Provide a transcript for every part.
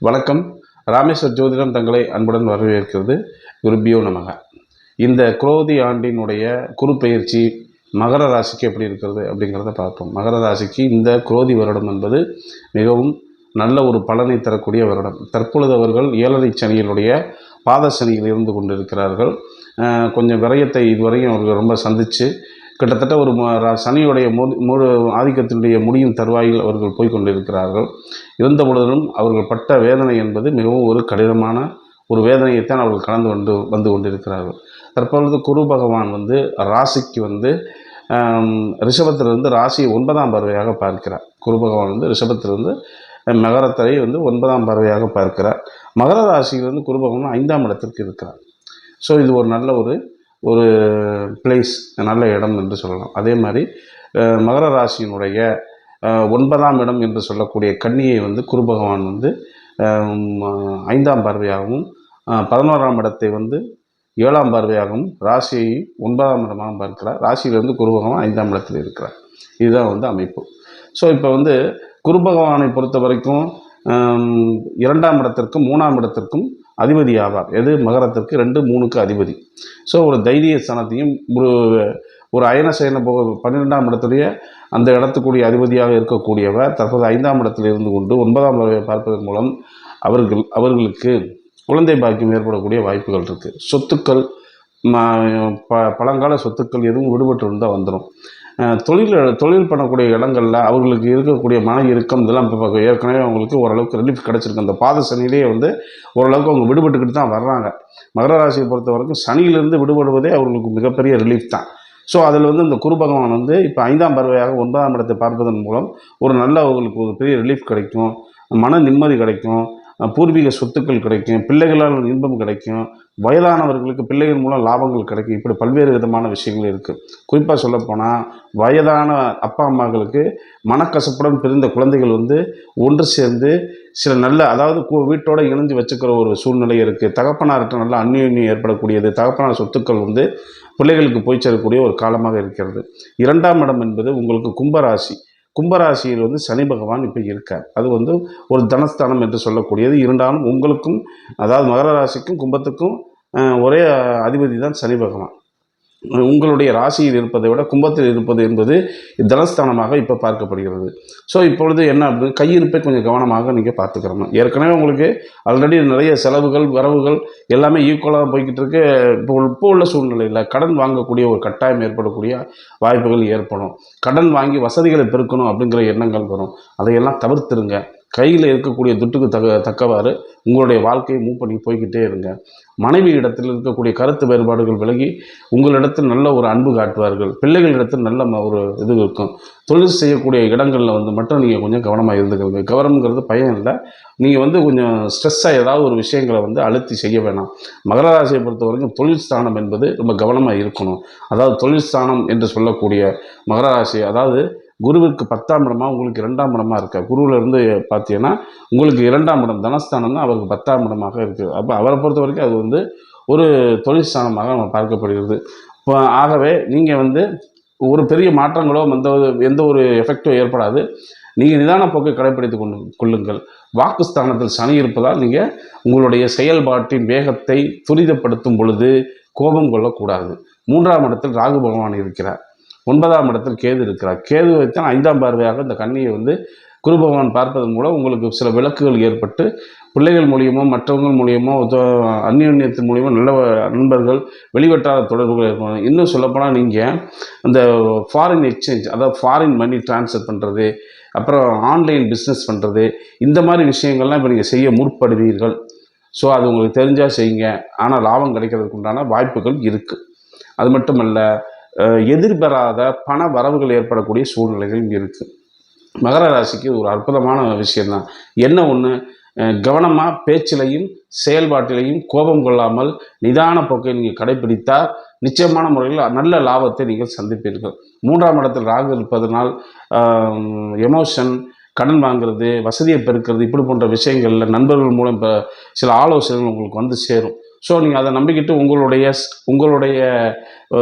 வணக்கம். ராமேஸ்வர் ஜோதிடம் தங்களை அன்புடன் வரவேற்கிறது. குருபியோ நமக. இந்த குரோதி ஆண்டினுடைய குரு மகர ராசிக்கு எப்படி இருக்கிறது அப்படிங்கிறத பார்ப்போம். மகர ராசிக்கு இந்த குரோதி வருடம் என்பது மிகவும் நல்ல ஒரு பலனை தரக்கூடிய வருடம். தற்பொழுது அவர்கள் ஏழரை சனியினுடைய பாத சனியில் இருந்து கொண்டிருக்கிறார்கள். கொஞ்சம் விரயத்தை இதுவரையும் அவர்கள் ரொம்ப சந்தித்து கிட்டத்தட்ட ஒரு சனியுடைய முடி ஆதிக்கத்தினுடைய முடியும் தருவாயில் அவர்கள் போய்கொண்டிருக்கிறார்கள் இருந்த பொழுதிலும் அவர்கள் பட்ட வேதனை என்பது மிகவும் ஒரு கடினமான ஒரு வேதனையைத்தான் அவர்கள் கடந்து வந்து வந்து கொண்டிருக்கிறார்கள். தற்பொழுது குரு பகவான் வந்து ராசிக்கு வந்து ரிஷபத்திலிருந்து ராசியை ஒன்பதாம் பார்வையாக பார்க்கிறார். குரு பகவான் வந்து ரிஷபத்திலிருந்து மகரத்தரை வந்து ஒன்பதாம் பார்வையாக பார்க்கிறார். மகர ராசியிலிருந்து குரு பகவான் ஐந்தாம் இடத்திற்கு இருக்கிறார். ஸோ இது ஒரு நல்ல ஒரு ஒரு பிளேஸ் நல்ல இடம் என்று சொல்லலாம். அதே மாதிரி மகர ராசியினுடைய ஒன்பதாம் இடம் என்று சொல்லக்கூடிய கன்னியை வந்து குரு பகவான் வந்து ஐந்தாம் பார்வையாகவும் பதினோராம் இடத்தை வந்து ஏழாம் பார்வையாகவும் ராசியை ஒன்பதாம் இடமாகவும் பார்க்கிறார். ராசியிலிருந்து குரு பகவான் ஐந்தாம் இடத்தில் இருக்கிறார். இதுதான் வந்து அமைப்பு. ஸோ இப்போ வந்து குரு பகவானை பொறுத்த வரைக்கும் இரண்டாம் இடத்திற்கும் மூணாம் இடத்திற்கும் அதிபதி ஆவார் எது? மகரத்திற்கு ரெண்டு மூணுக்கு அதிபதி. ஸோ ஒரு தைரிய ஸ்தானத்தையும் ஒரு ஒரு அயன சயன போக பன்னிரெண்டாம் இடத்துடைய அந்த இடத்துக்குரிய அதிபதியாக இருக்கக்கூடியவர் தற்போது ஐந்தாம் இடத்தில் இருந்து கொண்டு ஒன்பதாம் வரையை பார்ப்பதன் மூலம் அவர்கள் அவர்களுக்கு குழந்தை பாக்கியம் ஏற்படக்கூடிய வாய்ப்புகள் இருக்குது சொத்துக்கள் ப பழங்கால சொத்துக்கள் எதுவும் விடுபட்டு இருந்தால் வந்துடும் தொழில் தொழில் பண்ணக்கூடிய இடங்களில் அவர்களுக்கு இருக்கக்கூடிய மன இறுக்கம் இதெல்லாம் இப்போ ஏற்கனவே அவங்களுக்கு ஓரளவுக்கு ரிலீஃப் கிடச்சிருக்கு. அந்த பாத சனியிலேயே வந்து ஓரளவுக்கு அவங்க விடுபட்டுக்கிட்டு தான் வர்றாங்க. மகர ராசியை பொறுத்த வரைக்கும் சனியிலிருந்து விடுபடுவதே அவர்களுக்கு மிகப்பெரிய ரிலீஃப் தான். ஸோ அதில் வந்து இந்த குரு பகவான் வந்து இப்போ ஐந்தாம் பறவையாக ஒன்பதாம் இடத்தை பார்ப்பதன் மூலம் ஒரு நல்ல அவங்களுக்கு ஒரு பெரிய ரிலீஃப் கிடைக்கும். மன நிம்மதி கிடைக்கும். பூர்வீக சொத்துக்கள் கிடைக்கும் பிள்ளைகளால் இன்பம் கிடைக்கும் வயதானவர்களுக்கு பிள்ளைகள் மூலம் லாபங்கள் கிடைக்கும். இப்படி பல்வேறு விதமான விஷயங்கள் இருக்குது குறிப்பாக சொல்லப்போனால் வயதான அப்பா அம்மாக்களுக்கு மனக்கசப்புடன் பிரிந்த குழந்தைகள் வந்து ஒன்று சேர்ந்து சில நல்ல அதாவது வீட்டோடு இணைஞ்சு வச்சுக்கிற ஒரு சூழ்நிலை இருக்குது தகப்பனார்கிட்ட நல்ல அந்நியன்யம் ஏற்படக்கூடியது. தகப்பனார் சொத்துக்கள் வந்து பிள்ளைகளுக்கு போய் சேரக்கூடிய ஒரு காலமாக இருக்கிறது. இரண்டாம் இடம் என்பது உங்களுக்கு கும்பராசி. கும்பராசியில் வந்து சனி பகவான் இப்போ இருக்கார். அது வந்து ஒரு தனஸ்தானம் என்று சொல்லக்கூடியது. இருந்தாலும் உங்களுக்கும் அதாவது மகர ராசிக்கும் கும்பத்துக்கும் ஒரே அதிபதி தான் சனி பகவான். உங்களுடைய ராசியில் இருப்பதை விட கும்பத்தில் இருப்பது என்பது தனஸ்தானமாக இப்போ பார்க்கப்படுகிறது. ஸோ இப்பொழுது என்ன அப்படின்னு கையிருப்பை கொஞ்சம் கவனமாக நீங்கள் பார்த்துக்கிறணும். ஏற்கனவே உங்களுக்கு ஆல்ரெடி நிறைய செலவுகள் வரவுகள் எல்லாமே ஈக்குவலாக போய்கிட்டு இருக்கு. இப்போ இப்போ உள்ள சூழ்நிலையில் கடன் வாங்கக்கூடிய ஒரு கட்டாயம் ஏற்படக்கூடிய வாய்ப்புகள் ஏற்படும். கடன் வாங்கி வசதிகளை பெருக்கணும் அப்படிங்கிற எண்ணங்கள் வரும். அதையெல்லாம் தவிர்த்துருங்க. கையில் இருக்கக்கூடிய துட்டுக்கு தக தக்கவாறு உங்களுடைய வாழ்க்கையை மூவ் பண்ணி போய்கிட்டே இருங்க. மனைவி இடத்தில் இருக்கக்கூடிய கருத்து வேறுபாடுகள் விலகி உங்களிடத்தில் நல்ல ஒரு அன்பு காட்டுவார்கள். பிள்ளைகளிடத்தில் நல்ல ம- ஒரு இது இருக்கும். தொழில் செய்யக்கூடிய இடங்களில் வந்து மட்டும் நீங்கள் கொஞ்சம் கவனமாக இருந்துக்கிறீங்க கவனம்ங்கிறது பயம் இல்லை. நீங்கள் வந்து கொஞ்சம் ஸ்ட்ரெஸ்ஸாக ஏதாவது ஒரு விஷயங்களை வந்து அழுத்தி செய்ய வேணாம். மகர ராசியை பொறுத்த வரைக்கும் தொழில் ஸ்தானம் என்பது ரொம்ப கவனமாக இருக்கணும். அதாவது தொழில் ஸ்தானம் என்று சொல்லக்கூடிய மகர ராசி அதாவது குருவிற்கு பத்தாம் இடமா உங்களுக்கு இரண்டாம் இடமா இருக்கா? குருவில் இருந்து பார்த்தீங்கன்னா உங்களுக்கு இரண்டாம் இடம் தனஸ்தானம் தான் அவருக்கு பத்தாம் இடமாக இருக்குது அப்போ அவரை பொறுத்த வரைக்கும் அது வந்து ஒரு தொழில் ஸ்தானமாக நம்ம பார்க்கப்படுகிறது. இப்போ ஆகவே நீங்கள் வந்து ஒரு பெரிய மாற்றங்களோ எந்த எந்த ஒரு எஃபெக்டோ ஏற்படாது. நீங்கள் நிதான போக்கை கடைப்பிடித்து கொண்டு கொள்ளுங்கள். வாக்குஸ்தானத்தில் சனி இருப்பதால் நீங்கள் உங்களுடைய செயல்பாட்டின் வேகத்தை துரிதப்படுத்தும் பொழுது கோபம் கொள்ளக்கூடாது. மூன்றாம் இடத்தில் ராகு பகவான் இருக்கிறார். ஒன்பதாம் இடத்தில் கேது இருக்கிறார். கேது வைத்தான் ஐந்தாம் பார்வையாக இந்த கண்ணியை வந்து குரு பகவான் பார்ப்பதன் மூலம் உங்களுக்கு சில விளக்குகள் ஏற்பட்டு பிள்ளைகள் மூலியமோ மற்றவங்க மூலியமோ உத- மூலியமோ நல்ல நண்பர்கள் வெளிவட்டார தொடர்புகள் ஏற்படும். இன்னும் சொல்லப்போனால் நீங்கள் அந்த ஃபாரின் எக்ஸ்சேஞ்ச் அதாவது ஃபாரின் மணி டிரான்ஸ்ஃபர் பண்ணுறது அப்புறம் ஆன்லைன் பிஸ்னஸ் பண்ணுறது இந்த மாதிரி விஷயங்கள்லாம் இப்போ நீங்கள் செய்ய முற்படுவீர்கள். ஸோ அது உங்களுக்கு தெரிஞ்சால் செய்யுங்க. ஆனால் லாபம் கிடைக்கிறதுக்கு உண்டான வாய்ப்புகள் இருக்குது அது மட்டுமல்ல அஹ், எதிர்பாராத பண வரவுகள் ஏற்படக்கூடிய சூழ்நிலைகள் இருக்குது மகர ராசிக்கு ஒரு அற்புதமான விஷயம்தான். என்ன ஒன்று கவனமாக பேச்சிலையும் செயல்பாட்டிலையும் கோபம் கொள்ளாமல் நிதான போக்கை நீங்கள் கடைபிடித்தால் நிச்சயமான முறையில் நல்ல லாபத்தை நீங்கள் சந்திப்பீர்கள். மூன்றாம் இடத்தில் ராகு இருப்பதனால் எமோஷன் கடன் வாங்குறது வசதியை பெருக்கிறது இப்படி போன்ற விஷயங்களில் நண்பர்கள் மூலம் இப்போ சில ஆலோசனைகள் உங்களுக்கு வந்து சேரும். ஸோ நீங்கள் அதை நம்பிக்கிட்டு உங்களுடைய உங்களுடைய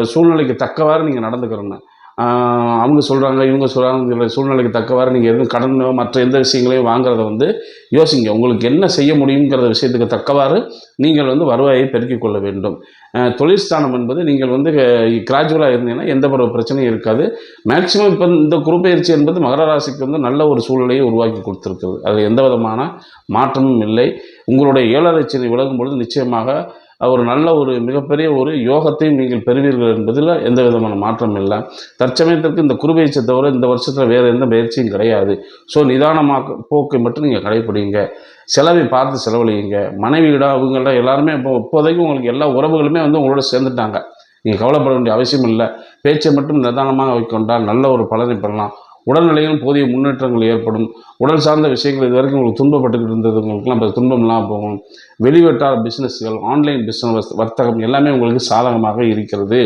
சூழ்நிலைக்கு தக்கவாறு நீங்கள் நடந்துக்கிறணும் அவங்க சொல்கிறாங்க இவங்க சொல்கிறாங்கிற சூழ்நிலைக்கு தக்கவாறு நீங்கள் எதுவும் கடனோ மற்ற எந்த விஷயங்களையும் வாங்குறத வந்து யோசிங்க. உங்களுக்கு என்ன செய்ய முடியுங்கிற விஷயத்துக்கு தக்கவாறு நீங்கள் வந்து வருவாயை பெருக்கிக் கொள்ள வேண்டும். ஆஹ் தொழிற்ஸ்தானம் என்பது நீங்கள் வந்து கிராஜுவலாக இருந்தீங்கன்னா எந்த ஒரு பிரச்சனையும் இருக்காது. மேக்சிமம் இப்போ இந்த குருப்பெயர்ச்சி என்பது மகர ராசிக்கு வந்து நல்ல ஒரு சூழ்நிலையை உருவாக்கி கொடுத்துருக்குது அதில் எந்த விதமான மாற்றமும் இல்லை. உங்களுடைய ஏழரை சனி விலகும் பொழுது நிச்சயமாக ஒரு நல்ல ஒரு மிகப்பெரிய ஒரு யோகத்தையும் நீங்கள் பெறுவீர்கள் என்பதில் எந்த விதமான மாற்றம் இல்லை. தற்சமயத்திற்கு இந்த குருபெயர்ச்சியை தவிர இந்த வருஷத்தில் வேறு எந்த பயிற்சியும் கிடையாது. ஸோ நிதானமாக போக்கை மட்டும் நீங்கள் கடைப்பிடிங்க செலவை பார்த்து செலவழியுங்க. மனைவியிட அவங்கள்ட்ட எல்லாருமே இப்போ இப்போதைக்கு உங்களுக்கு எல்லா உறவுகளுமே வந்து உங்களோட சேர்ந்துட்டாங்க. நீங்கள் கவலைப்பட வேண்டிய அவசியம் இல்லை. பேச்சை மட்டும் நிதானமாக வைக்கொண்டால் நல்ல ஒரு பலனை பெறலாம். உடல்நிலையில் போதிய முன்னேற்றங்கள் ஏற்படும். உடல் சார்ந்த விஷயங்கள் இது வரைக்கும் உங்களுக்கு துன்பப்பட்டுக்கிட்டு இருந்ததுங்களுக்குலாம் இப்போ துன்பம் இல்லாமல் போகும். வெளிவட்டார பிஸ்னஸ்கள் ஆன்லைன் பிஸ்னஸ் வர்த்தகம் எல்லாமே உங்களுக்கு சாதகமாக இருக்கிறது.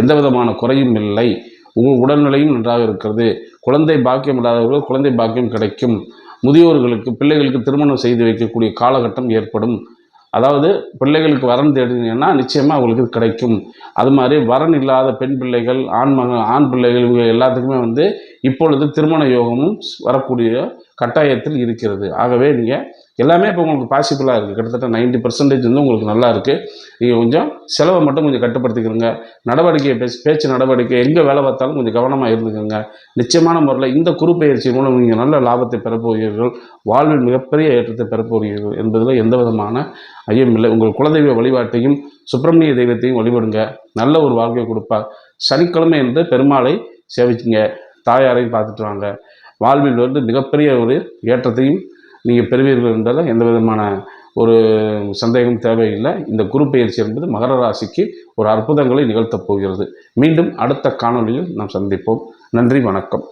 எந்த விதமான குறையும் இல்லை. உங்கள் உடல்நிலையும் நன்றாக இருக்கிறது. குழந்தை பாக்கியம் இல்லாதவர்கள் குழந்தை பாக்கியம் கிடைக்கும். முதியோர்களுக்கு பிள்ளைகளுக்கு திருமணம் செய்து வைக்கக்கூடிய காலகட்டம் ஏற்படும். அதாவது பிள்ளைகளுக்கு வரன் தேடினீங்கன்னா நிச்சயமாக அவங்களுக்கு கிடைக்கும். அது மாதிரி வரன் இல்லாத பெண் பிள்ளைகள் ஆண் மக ஆண் பிள்ளைகள் இவங்க எல்லாத்துக்குமே வந்து இப்பொழுது திருமண யோகமும் வரக்கூடிய கட்டாயத்தில் இருக்கிறது. ஆகவே நீங்கள் எல்லாமே இப்போ உங்களுக்கு பாசிபிளாக இருக்குது கிட்டத்தட்ட 90% பர்சன்டேஜ் வந்து உங்களுக்கு நல்லா இருக்குது நீங்கள் கொஞ்சம் செலவை மட்டும் கொஞ்சம் கட்டுப்படுத்திக்கிறங்க நடவடிக்கையை பேச்சு பேச்சு நடவடிக்கை எங்கே வேலை பார்த்தாலும் கொஞ்சம் கவனமாக இருந்துக்கோங்க. நிச்சயமான முறையில் இந்த குரு பயிற்சி மூலம் நீங்கள் நல்ல லாபத்தை பெறப்போகிறீர்கள். வாழ்வில் மிகப்பெரிய ஏற்றத்தை பெறப்போகிறீர்கள் என்பதில் எந்த விதமான ஐயம் இல்லை. உங்கள் குலதெய்வ வழிபாட்டையும் சுப்பிரமணிய தெய்வத்தையும் வழிபடுங்க. நல்ல ஒரு வாழ்க்கையை கொடுப்பார். சனிக்கிழமை என்று பெருமாளை சேவிச்சுங்க. தாயாரையும் பார்த்துட்டு வாங்க. வாழ்வில் வந்து மிகப்பெரிய ஒரு ஏற்றத்தையும் நீங்கள் பெறுவீர்கள் என்றால் எந்த விதமான ஒரு சந்தேகம் தேவையில்லை. இந்த குரு பயிற்சி என்பது மகர ராசிக்கு ஒரு அற்புதங்களை நிகழ்த்தப் போகிறது. மீண்டும் அடுத்த காணொளியில் நாம் சந்திப்போம். நன்றி வணக்கம்.